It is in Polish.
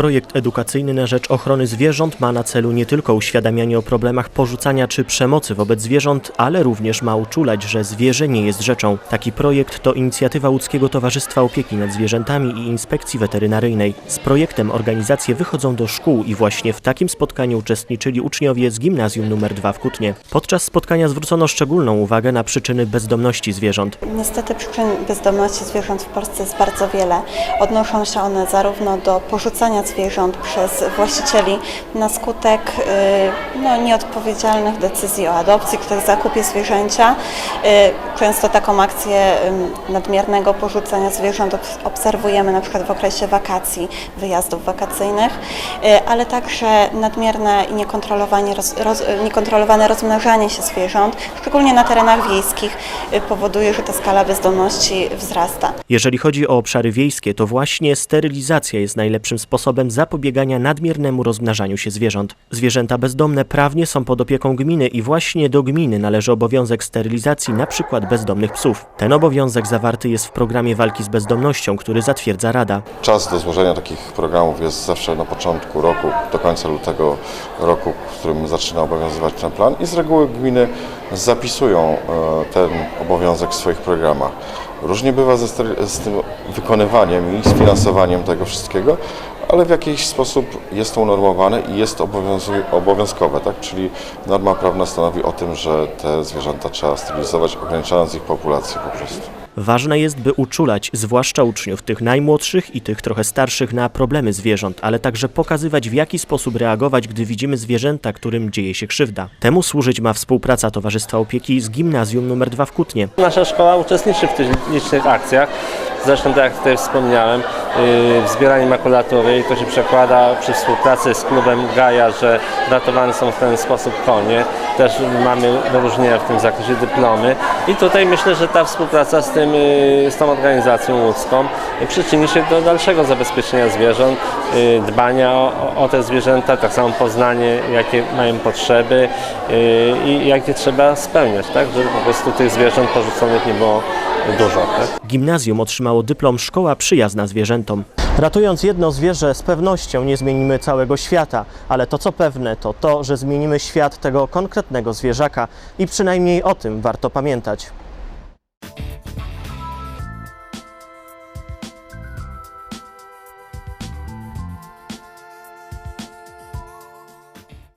Projekt edukacyjny na rzecz ochrony zwierząt ma na celu nie tylko uświadamianie o problemach porzucania czy przemocy wobec zwierząt, ale również ma uczulać, że zwierzę nie jest rzeczą. Taki projekt to inicjatywa Łódzkiego Towarzystwa Opieki nad Zwierzętami i Inspekcji Weterynaryjnej. Z projektem organizacje wychodzą do szkół i właśnie w takim spotkaniu uczestniczyli uczniowie z gimnazjum nr 2 w Kutnie. Podczas spotkania zwrócono szczególną uwagę na przyczyny bezdomności zwierząt. Niestety przyczyn bezdomności zwierząt w Polsce jest bardzo wiele. Odnoszą się one zarówno do porzucania zwierząt przez właścicieli na skutek y, no, nieodpowiedzialnych decyzji o adopcji, których zakupie zwierzęcia. Y, Często taką akcję nadmiernego porzucania zwierząt obs- obserwujemy na przykład w okresie wakacji, wyjazdów wakacyjnych, y, ale także nadmierne i niekontrolowane, roz, roz, niekontrolowane rozmnażanie się zwierząt, szczególnie na terenach wiejskich, powoduje, że ta skala bezdomności wzrasta. Jeżeli chodzi o obszary wiejskie, to właśnie sterylizacja jest najlepszym sposobem zapobiegania nadmiernemu rozmnażaniu się zwierząt. Zwierzęta bezdomne prawnie są pod opieką gminy i właśnie do gminy należy obowiązek sterylizacji przykład bezdomnych psów. Ten obowiązek zawarty jest w programie walki z bezdomnością, który zatwierdza Rada. Czas do złożenia takich programów jest zawsze na początku roku, do końca lutego roku, w którym zaczyna obowiązywać ten plan i z reguły gminy zapisują e, ten obowiązek w swoich programach. Różnie bywa ze, z tym wykonywaniem i z finansowaniem tego wszystkiego, ale w jakiś sposób jest to unormowane i jest obowiązkowe, tak? czyli norma prawna stanowi o tym, że te zwierzęta trzeba sterylizować, ograniczając ich populację po prostu. Ważne jest, by uczulać, zwłaszcza uczniów, tych najmłodszych i tych trochę starszych, na problemy zwierząt, ale także pokazywać, w jaki sposób reagować, gdy widzimy zwierzęta, którym dzieje się krzywda. Temu służyć ma współpraca Towarzystwa Opieki z Gimnazjum nr 2 w Kutnie. Nasza szkoła uczestniczy w tych licznych akcjach. Zresztą, tak jak tutaj wspomniałem, yy, w zbieraniu makulatury to się przekłada przy współpracy z klubem Gaja, że ratowane są w ten sposób konie. Też mamy wyróżnienia w tym zakresie dyplomy. I tutaj myślę, że ta współpraca z, tym, yy, z tą organizacją łódzką przyczyni się do dalszego zabezpieczenia zwierząt, yy, dbania o, o te zwierzęta, tak samo poznanie, jakie mają potrzeby i jakie trzeba spełniać, tak? żeby po prostu tych zwierząt porzuconych nie było dużo. Tak? Gimnazjum otrzymało dyplom Szkoła przyjazna zwierzętom. Ratując jedno zwierzę, z pewnością nie zmienimy całego świata, ale to co pewne, to to, że zmienimy świat tego konkretnego zwierzaka i przynajmniej o tym warto pamiętać.